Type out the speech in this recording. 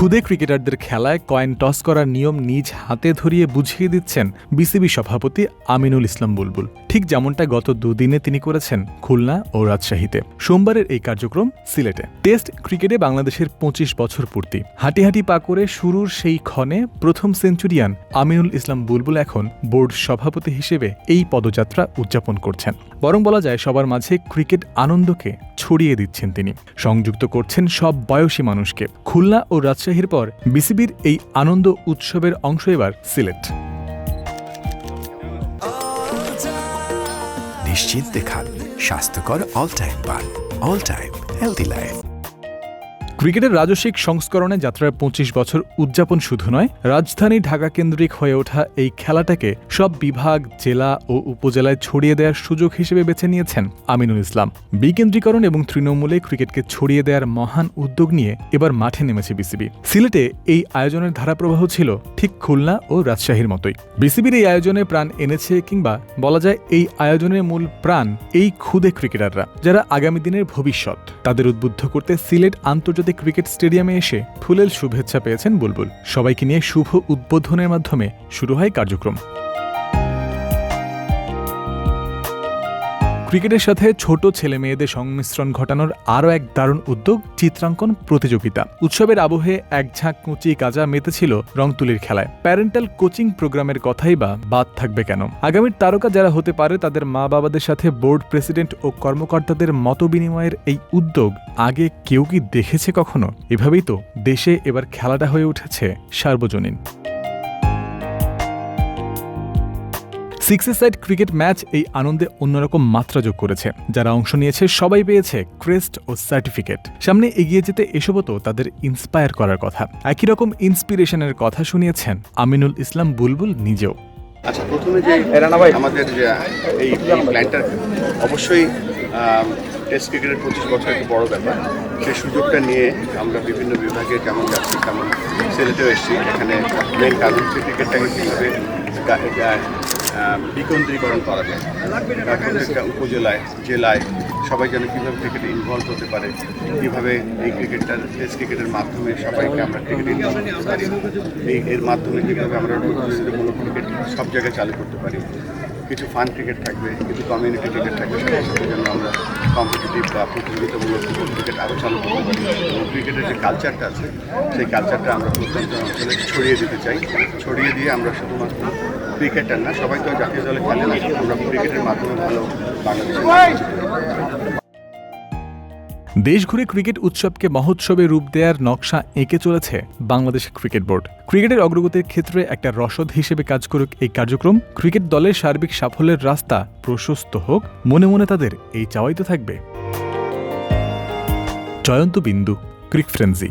খুদে ক্রিকেটারদের খেলায় কয়েন টস করার নিয়ম নিজ হাতে ধরিয়ে বুঝিয়ে দিচ্ছেন বিসিবি সভাপতি আমিনুল ইসলাম বুলবুল। ঠিক যেমনটা গত দুদিনে তিনি করেছেন খুলনা ও রাজশাহীতে। সোমবারের এই কার্যক্রম সিলেটে। টেস্ট ক্রিকেটে বাংলাদেশের পঁচিশ বছর পূর্তি। হাঁটি হাঁটি পা করে শুরুর সেই ক্ষণে প্রথম সেঞ্চুরিয়ান আমিনুল ইসলাম বুলবুল এখন বোর্ড সভাপতি হিসেবে এই পদযাত্রা উদযাপন করছেন। বরং বলা যায় সবার মাঝে ক্রিকেট আনন্দকে ছড়িয়ে দিচ্ছেন তিনি। সংযুক্ত করছেন সব বয়সী মানুষকে। খুলনা ও রাজশাহীর পর বিসিবির এই আনন্দ উৎসবের অংশ এবার সিলেট। নিশ্চিন্তে খান, স্বাস্থ্যকর অল টাইম পান অল টাইম হেলদি লাইফ ক্রিকেটের রাজস্বিক সংস্করণে যাত্রার পঁচিশ বছর উদযাপন শুধু নয়, রাজধানী ঢাকা কেন্দ্রিক হয়ে ওঠা এই খেলাটাকে সব বিভাগ, জেলা ও উপজেলায় ছড়িয়ে দেওয়ার সুযোগ হিসেবে বেছে নিয়েছেন আমিনুল ইসলাম। বিকেন্দ্রীকরণ এবং তৃণমূলে ক্রিকেটকে ছড়িয়ে দেওয়ার মহান উদ্যোগ নিয়ে এবার মাঠে নেমেছে বিসিবি। সিলেটে এই আয়োজনের ধারাপ্রবাহ ছিল ঠিক খুলনা ও রাজশাহীর মতোই। বিসিবির এই আয়োজনে প্রাণ এনেছে কিংবা বলা যায় এই আয়োজনের মূল প্রাণ এই ক্ষুদে ক্রিকেটাররা, যারা আগামী দিনের ভবিষ্যৎ। তাদের উদ্বুদ্ধ করতে সিলেট আন্তর্জাতিক ক্রিকেট স্টেডিয়ামে এসে ফুলেল শুভেচ্ছা পেয়েছেন বুলবুল। সবাইকে নিয়ে শুভ উদ্বোধনের মাধ্যমে শুরু হয় কার্যক্রম। ক্রিকেটের সাথে ছোট ছেলে মেয়েদের সংমিশ্রণ ঘটানোর আরও এক দারুণ উদ্যোগ, চিত্রাঙ্কন প্রতিযোগিতা। উৎসবের আবহে এক ঝাঁক কুচি কাজা মেতেছিল রংতুলির খেলায়। প্যারেন্টাল কোচিং প্রোগ্রামের কথাই বা বাদ থাকবে কেন? আগামীর তারকা যারা হতে পারে, তাদের মা বাবাদের সাথে বোর্ড প্রেসিডেন্ট ও কর্মকর্তাদের মত বিনিময়ের এই উদ্যোগ আগে কেউ কি দেখেছে কখনো? এভাবেই তো দেশে এবার খেলাটা হয়ে উঠেছে সার্বজনীন। সিক্স সাইড ক্রিকেট ম্যাচ এই আনন্দে অন্যরকম মাত্রা যোগ করেছে। যারা অংশ নিয়েছে, সবাই পেয়েছে ক্রেস্ট ও সার্টিফিকেট। সামনে এগিয়ে যেতে এসবও তো তাদের ইন্সপায়ার করার কথা। একই রকম ইন্সপিরেশনের কথা শুনিয়েছেন আমিনুল ইসলাম বুলবুল নিজেও। আচ্ছা প্রথমে যে আমাদের যে, এই প্ল্যানটা অবশ্যই টেস্ট ক্রিকেটের পঁচিশ বছর একটা বড় ব্যাপার। সেই সুযোগটা নিয়ে আমরা বিভিন্ন বিভাগে যেমন যাচ্ছি, তেমন সিলেটেও এসেছি। এখানে মেন কারণ হচ্ছে ক্রিকেটটাকে কীভাবে বিকেন্দ্রীকরণ করা যায়। প্রত্যেকটা উপজেলায়, জেলায় সবাই যেন কীভাবে ক্রিকেটে ইনভলভ হতে পারে, কীভাবে এই ক্রিকেটটা টেস্ট ক্রিকেটের মাধ্যমে সবাইকে আমরা ক্রিকেটে ইনভলভ করতে পারি, এই এর মাধ্যমে কীভাবে আমরা প্রতিযোগিতামূলক ক্রিকেট সব জায়গায় চালু করতে পারি। কিছু ফান ক্রিকেট থাকবে, কিছু কমিউনিটি ক্রিকেট থাকবে সাথে সাথে যেন আমরা কম্পিটিটিভ বা প্রতিযোগিতামূলক ক্রিকেট আরও চালু করতে পারি। এবং ক্রিকেটের যে কালচারটা আছে, সেই কালচারটা আমরা প্রত্যন্ত অঞ্চলে ছড়িয়ে দিতে চাই। ছড়িয়ে দিয়ে আমরা শুধুমাত্র ক্রিকেটার না সবাই তো জাতীয় দলে খেলে না আমরা ক্রিকেটের মাধ্যমে ভালো বাংলাদেশের দেশ ঘুরে ক্রিকেট উৎসবকে মহোৎসবে রূপ দেওয়ার নকশা এঁকে চলেছে বাংলাদেশ ক্রিকেট বোর্ড। ক্রিকেটের অগ্রগতির ক্ষেত্রে একটা রসদ হিসেবে কাজ করুক এই কার্যক্রম। ক্রিকেট দলের সার্বিক সাফল্যের রাস্তা প্রশস্ত হোক মনে মনে তাদের এই চাওয়াই তো থাকবে। জয়ন্ত বিন্দু ক্রিক ফ্রেন্সি।